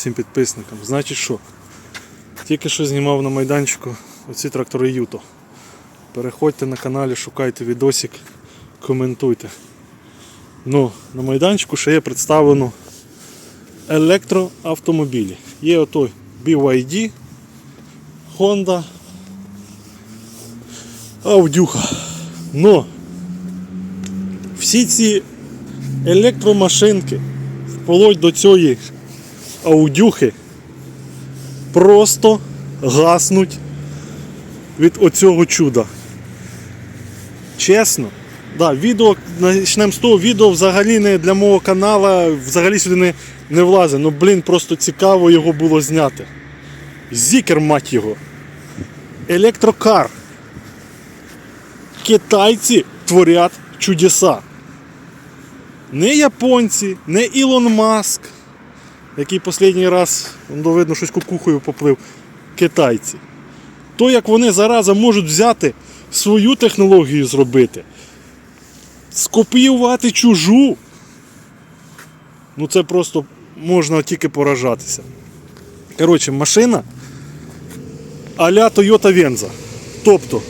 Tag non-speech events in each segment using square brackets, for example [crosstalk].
Всім підписникам. Значить що? Тільки що знімав на майданчику оці трактори Юто. Переходьте на каналі, шукайте відосик, коментуйте. Ну, на майданчику ще є представлено електроавтомобілі. Є отой BYD, Honda, Аудюха. Но всі ці електромашинки вплоть до цієї аудюхи просто гаснуть від оцього чуда. Чесно. Да, відео, почнемо з того, відео взагалі не для мого каналу, взагалі сюди не, не влазить. Ну, блін, просто цікаво його було зняти. Зікер, мать його. Електрокар. Китайці творять чудеса. Не японці, не Ілон Маск, який останній раз, ну, видно, щось кукухою поплив. Китайці. То, як вони зараза можуть взяти свою технологію зробити, скопіювати чужу. Ну це просто можна тільки поражатися. Коротше, машина а-ля Toyota Venza. Тобто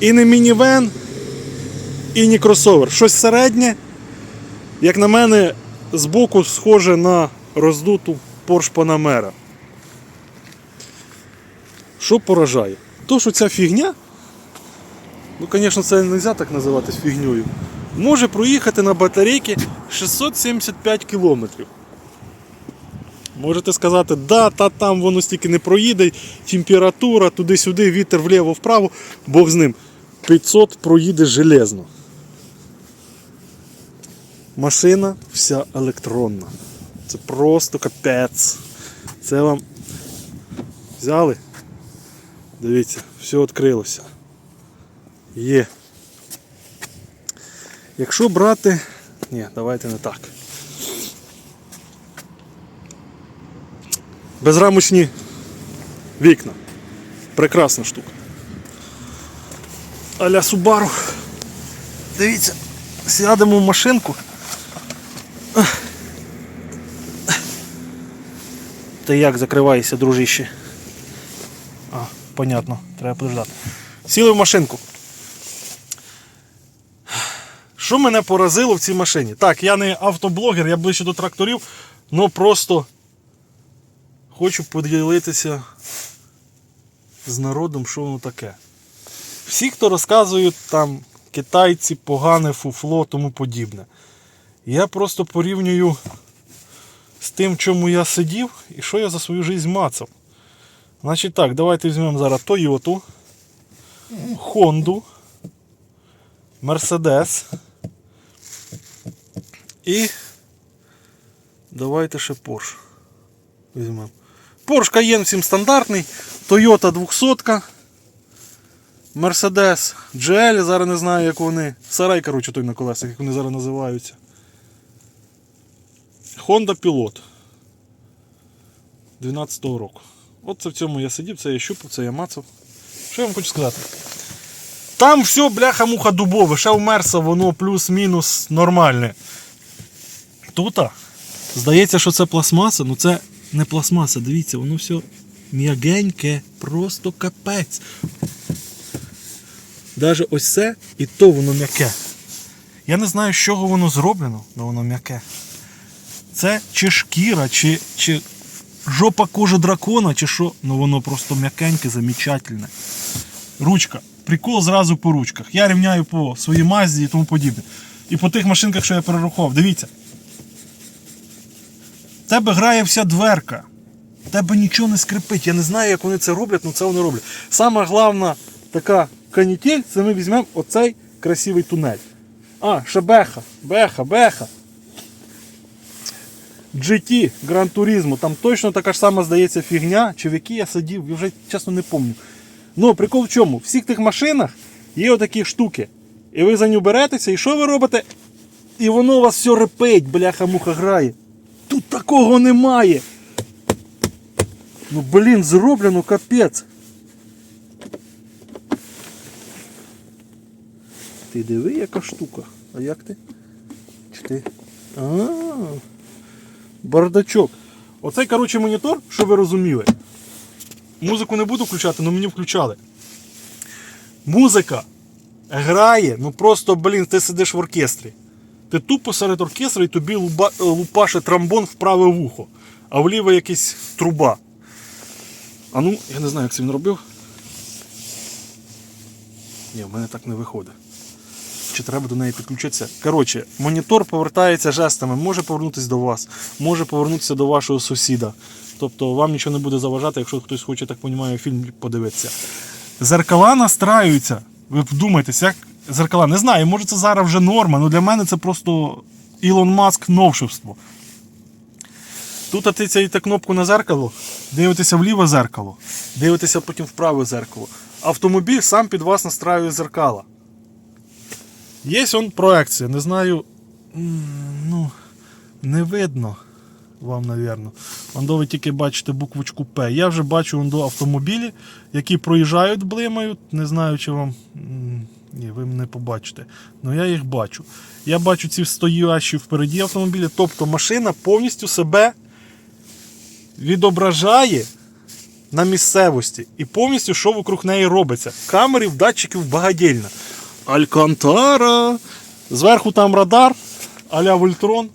і не мінівен, і не кросовер. Щось середнє, як на мене, збоку схоже на роздуту Porsche Panamera. Що поражає? То, що ця фігня, ну, звісно, це не можна так називати фігньою, може проїхати на батарейки 675 кілометрів. Можете сказати, да, та там воно стільки не проїде, температура, туди-сюди, вітер вліво-вправо, Бог з ним. 500 проїде железно. Машина вся електронна. Це просто капець. Це вам взяли? Дивіться, все відкрилося. Є. Якщо брати... Ні, давайте не так. Безрамочні вікна. Прекрасна штука. Аля Субару. Дивіться, сядемо в машинку. Ти як закриваєшся, дружище? А, понятно, треба подождати. Сіли в машинку. Що мене поразило в цій машині? Так, я не автоблогер, я ближче до тракторів, але просто хочу поділитися з народом, що воно таке. Всі, хто розказують там китайці, погане фуфло, тому подібне. Я просто порівнюю з тим, чому я сидів і що я за свою життя мацав. Значить так, давайте візьмемо зараз Toyota, Honda, Mercedes і давайте ще Porsche візьмемо. Porsche Cayenne всім стандартний, Toyota 200, Mercedes GL, зараз не знаю, як вони. Сарай, коротше, той на колесах, як вони зараз називаються. Honda Pilot 12-го року. От це в цьому я сидів, це я щупав, це я мацав. Що я вам хочу сказати? Там все бляха-муха дубове, ще в Мерса воно плюс-мінус нормальне. Тут, здається, що це пластмаса, ну це не пластмаса, дивіться, воно все м'ягеньке, просто капець. Даже ось це і то воно м'яке. Я не знаю, з чого воно зроблено, але воно м'яке. Це чи шкіра, чи, чи жопа кожи дракона, чи що, ну воно просто м'якеньке, замечательне. Ручка. Прикол зразу по ручках. Я рівняю по своїй мазі і тому подібне. І по тих машинках, що я перерахував. Дивіться. В тебе грає вся дверка. В тебе нічого не скрипить. Я не знаю, як вони це роблять, але це вони роблять. Сама головна така канітель, це ми візьмемо оцей красивий тунель. А, ще беха, беха, беха. GT Gran Turismo, там точно така ж сама здається фігня, чи в якій я сидів, я вже чесно не пам'ятаю. Ну, прикол в чому? В всіх тих машинах є отакі штуки. І ви за нього беретеся, і що ви робите? І воно у вас все репить, бляха-муха грає. Тут такого немає. Ну, блін, зроблено капець. Ти диви, яка штука. А як ти? Чи ти? А, бардачок. Оцей, коротше, монітор, що ви розуміли. Музику не буду включати, але мені включали. Музика грає, ну просто, блін, ти сидиш в оркестрі. Ти тупо серед оркестру і тобі е, лупаше тромбон в праве вухо, а в ліве якась труба. А ну, я не знаю, як це він робив. Ні, в мене так не виходить. Чи треба до неї підключитися? Коротше, монітор повертається жестами, може повернутися до вас, може повернутися до вашого сусіда. Тобто вам нічого не буде заважати, якщо хтось хоче, так розумію, фільм подивитися. Зеркала настраюються. Ви вдумайтесь, як зеркала. Не знаю, може це зараз вже норма, але для мене це просто Ілон Маск новшевство. Тут тицяєте кнопку на зеркало, дивитеся в зеркало, дивитеся потім в праве зеркало. Автомобіль сам під вас настраює зеркала. Є он проекція, не знаю. Ну, не видно вам, напевно. Ондо ви тільки бачите буквочку П. Я вже бачу ондо автомобілі, які проїжджають, блимають. Не знаю, чи вам. Ні, ви не побачите. Ну я їх бачу. Я бачу ці стоящі впереді автомобілі. Тобто машина повністю себе відображає на місцевості і повністю, що вокруг неї робиться. Камерів, датчиків багадільна. Алькантара. Зверху там радар, а-ля Вольтрон.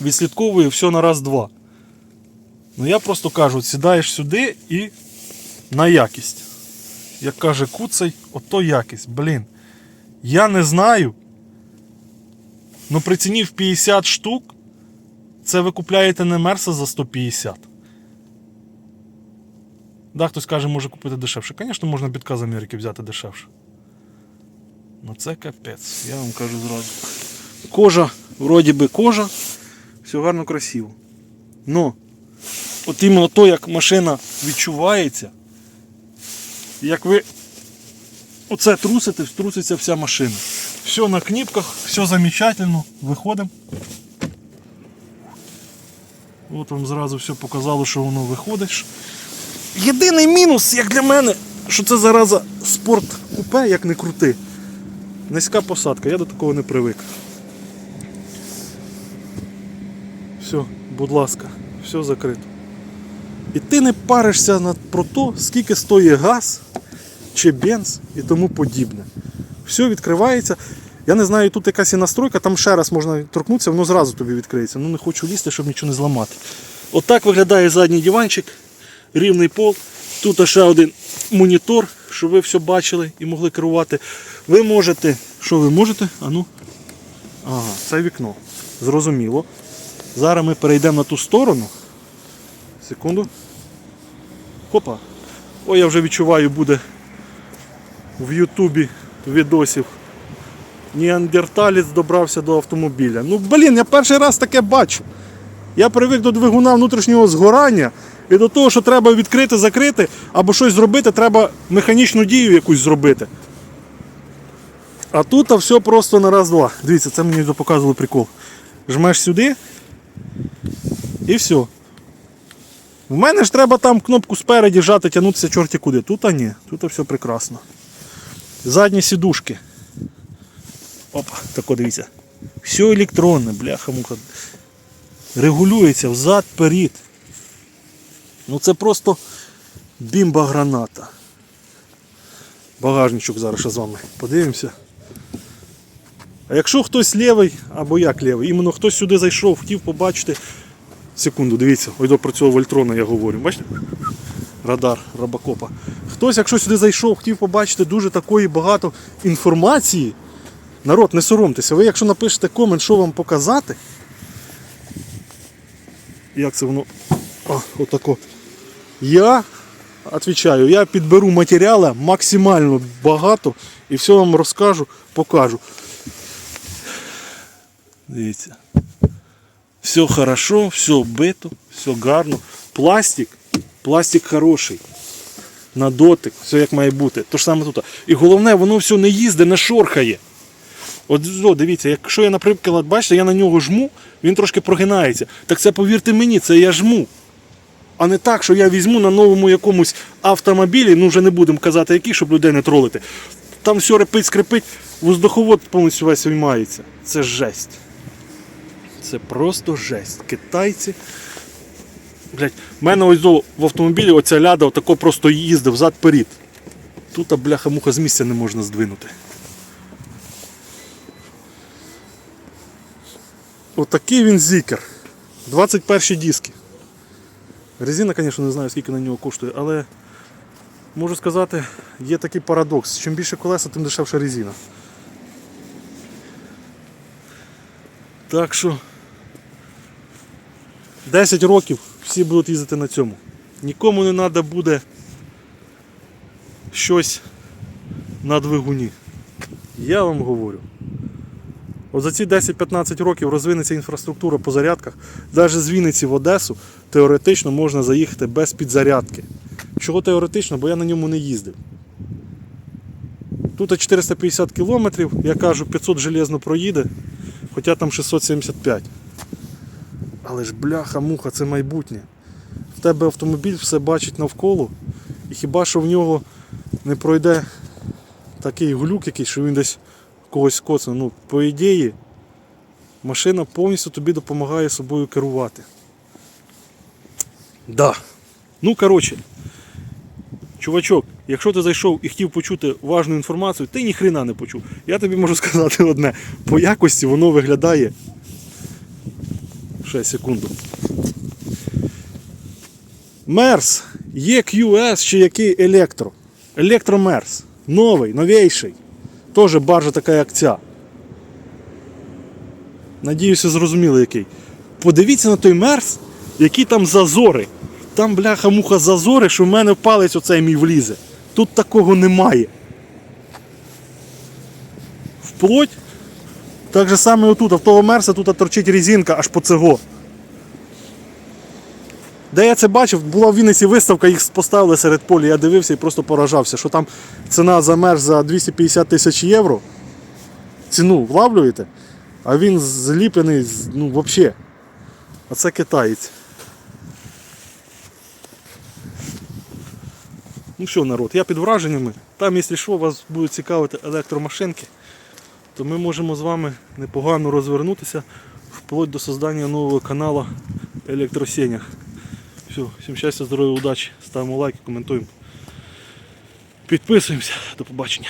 Відслідковує все на раз-два. Ну я просто кажу, сідаєш сюди і на якість. Як каже Куцай, ото якість. Блін. Я не знаю. Ну при ціні в 50 штук це ви купляєте не Мерса за 150. Да, хтось каже, може купити дешевше. Звісно, можна бітка з Америки взяти дешевше. Ну це капець, я вам кажу зразу. Кожа, вроді би кожа, все гарно красиво. Ну, от іменно то, як машина відчувається, як ви оце трусите, труситься вся машина. Все на кніпках, все замечательно. Виходимо. От вам зразу все показало, що воно виходить. Єдиний мінус, як для мене, що це зараза спорт купе, як не крути. Низька посадка, я до такого не привик. Все, будь ласка, все закрито. І ти не паришся над про то, скільки стоїть газ чи бенз і тому подібне. Все відкривається. Я не знаю, тут якась є настройка, там ще раз можна торкнутися, воно зразу тобі відкриється. Ну не хочу лізти, щоб нічого не зламати. Отак виглядає задній диванчик, рівний пол. Тут ще один монітор, щоб ви все бачили і могли керувати. Ви можете. Що ви можете? А ну. Ага, це вікно. Зрозуміло. Зараз ми перейдемо на ту сторону. Секунду. Хопа. Ой, я вже відчуваю, буде в Ютубі відосів. Неандерталець добрався до автомобіля. Ну, блін, я перший раз таке бачу. Я привик до двигуна внутрішнього згорання і до того, що треба відкрити, закрити або щось зробити, треба механічну дію якусь зробити. А тут а все просто на раз-два. Дивіться, це мені показували прикол. Жмеш сюди і все. В мене ж треба там кнопку спереді жати, тягнутися чорті куди. Тут а ні, тут все прекрасно. Задні сідушки. Опа, тако дивіться. Все електронне, бляха муха. Регулюється взад, перед. Ну це просто бімба граната. Багажничок зараз ще з вами подивимося. А якщо хтось лівий, або як лівий, іменно хтось сюди зайшов, хотів побачити. Секунду, дивіться, ой до про цього Вольтрона я говорю. Бачите? Радар Робокопа. Хтось, якщо сюди зайшов, хотів побачити дуже такої багато інформації. Народ, не соромтеся, ви якщо напишете комент, що вам показати. Як це воно? О, отако. Я відповідаю, я підберу матеріалу максимально багато і все вам розкажу, покажу. Дивіться. Все хорошо, все бито, все гарно. Пластик, пластик хороший. На дотик, все як має бути. То ж саме тут. І головне, воно все не їздить, не шорхає. От о, дивіться, якщо я, наприклад, бачите, я на нього жму, він трошки прогинається. Так це повірте мені, це я жму. А не так, що я візьму на новому якомусь автомобілі, ну вже не будемо казати який, щоб людей не тролити. Там все репить, скрипить, воздуховод повністю весь виймається. Це жесть. Це просто жесть. Китайці Блять, в мене ось в автомобілі оця ляда отако просто їздив взад-перед. Тут а, бляха-муха з місця не можна здвинути. Отакий він зікер. 21 диски. Резина, звісно, не знаю, скільки на нього коштує, але можу сказати, є такий парадокс. Чим більше колеса, тим дешевша резина. Так що 10 років всі будуть їздити на цьому. Нікому не треба буде щось на двигуні. Я вам говорю. От за ці 10-15 років розвинеться інфраструктура по зарядках. Навіть з Вінниці в Одесу теоретично можна заїхати без підзарядки. Чого теоретично, бо я на ньому не їздив. Тут 450 кілометрів, я кажу, 500 железно проїде, хоча там 675. Але ж бляха, муха, це майбутнє. В тебе автомобіль все бачить навколо, і хіба що в нього не пройде такий глюк якийсь, що він десь когось коцне. Ну, по ідеї, машина повністю тобі допомагає собою керувати. Да. Ну, коротше, чувачок, якщо ти зайшов і хотів почути важну інформацію, ти ніхрена не почув. Я тобі можу [laughs] сказати одне. По якості воно виглядає. Ще секунду. Мерс EQS чи який електро. Електромерс. Новий, новейший. Теж баржа така, як ця. Надіюся, зрозуміли який. Подивіться на той мерс, які там зазори. Там, бляха-муха, зазори, що в мене палець оцей мій влізе. Тут такого немає. Вплоть. Так же саме отут, а в того мерса тут торчить резинка аж по цего. Де я це бачив, була в Вінниці виставка, їх поставили серед поля, я дивився і просто поражався, що там ціна за мерз за 250 тисяч євро. Ціну влавлюєте, а він зліплений, ну, взагалі. А це китаєць. Ну що, народ, я під враженнями. Там, якщо що, вас будуть цікавити електромашинки, то ми можемо з вами непогано розвернутися вплоть до создання нового каналу Електросенях. Все, всім щастя, здоров'я, удачі. Ставимо лайки, коментуємо. Підписуємося. До побачення.